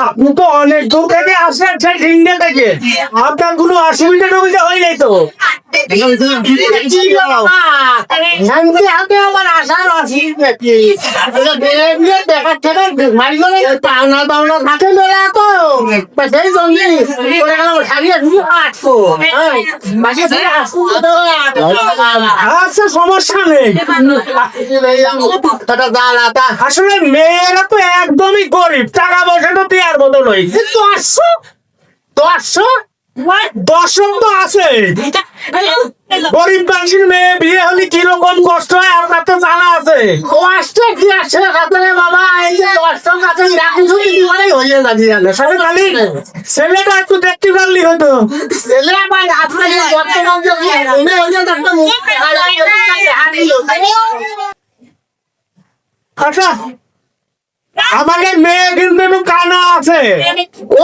আপনি তো অনেক দূর থেকে ইন্ডিয়া থেকে। আপনার কোনো অসুবিধা টুবিধা হয় নাই তো? আচ্ছা সমস্যা নেই। আসলে মেয়েরা তো একদমই গরিব টাকা পয়সা তো দেওয়ার মতো নয় দশশো দশশো দশম তো আছে। গরিব মানুষের মেয়ে বিয়ে হলে কীরকম কষ্ট হয়? আপনার তো জানা আছে। কষ্ট কি আছে আপনার বাবা এই যে কষ্ট কাছে রাখি ছুটি দিবারই হয়ে যাচ্ছে জানো সবে খালি ছেলেটা একটু দেখতে পারলি হয়তো। ছেলে আমার আপনাকে আচ্ছা। আমাদের মেয়ে কিন্তু কানা আছে।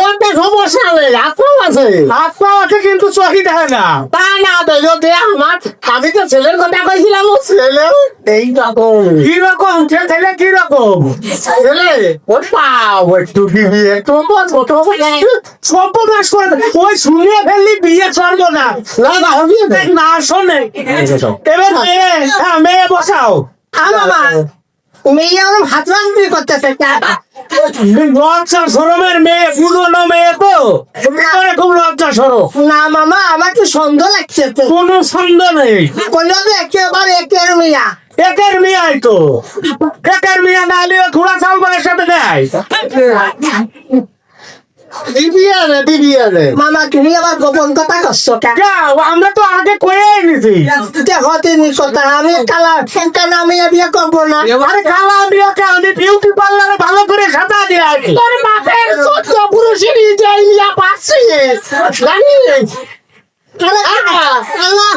ওটা সমস্যা নেই আপনার আছে। পা আছে কিন্তু চোখই দেখে না। তা না যদি আমার আমি তো ছেলের কথা কইছিলাম ও ছেলে এই রকম। কীরকম ছেলে কীরকম ছেলে ও পাও একটু দিবি একটু ছোট সর্বনাশ করে ওই শুনিয়ে ফেললি বিয়ে চলবো না। না না হবে না শোনে এবার মেয়ে হ্যাঁ মেয়ে বসাও। আমার মেয়ে হাত রাখবি করতেছে লজ্জা সরমের মেয়ে পুরনো মেয়ে তো। খুব লজ্জা সরম না মামা আমার তো সন্দেহ লাগছে তো। কোনো সন্দেহ নেই। যে একেবারে একের মিয়া। একের মেয়াই তো। একের মিয়া না হলে ঘোড়া চালবানের সাথে দেয় দিবি আরে মামা তুমি আবার গোপন কথা করছ আমরা তো আগে কয়ে নিছি দেখো তিনি কথা আমি কালা সেটা আমি বিয়ে করব না। আরে খালা বিয়াকে আমি বিউটি পার্লারে ভালো করে সাদা দিয়ে তোর বাপের পুরুষেরই যে ইয়া জানিস? আল্লাহ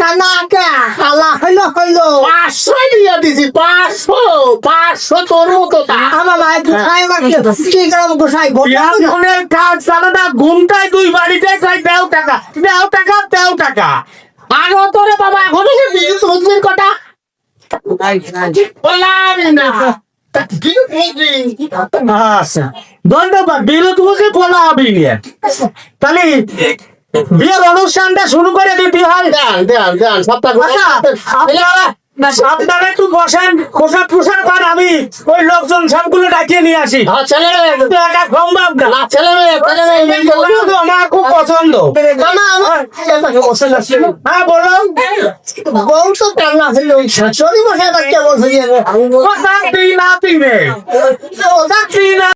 কানা কে আল্লাহ হইল হইল পাঁচশো দিয়ে দিছি পাঁচশো পাঁচশো তোর মতো আমার মায়ের গোসাই মাকে কি গোসাই? কাজ চালে না ঘুমটাই দুই বাড়িতে চাই দেও টাকা দেও টাকা দেও টাকা। আরও তোরে বাবা এখন বিদ্যুৎ বুদ্ধির কথা? বললাম না। আচ্ছা। ধন্যবাদ বিরোধ বুঝে বলা হবে তাহলে বিয়ের অনুষ্ঠানটা শুরু করে দিতে হয় আচ্ছা, আপনারা একটু বসেন আমি ওই লোকজন সবগুলো ডাকিয়ে নিয়ে আসি। সম্ভব না। আমার খুব পছন্দ। আমার হ্যাঁ বলো বউ কান্না ছিল শাশুড়ি মশাই বাচ্চা বসে কথা না তুই নে ওটা তুই না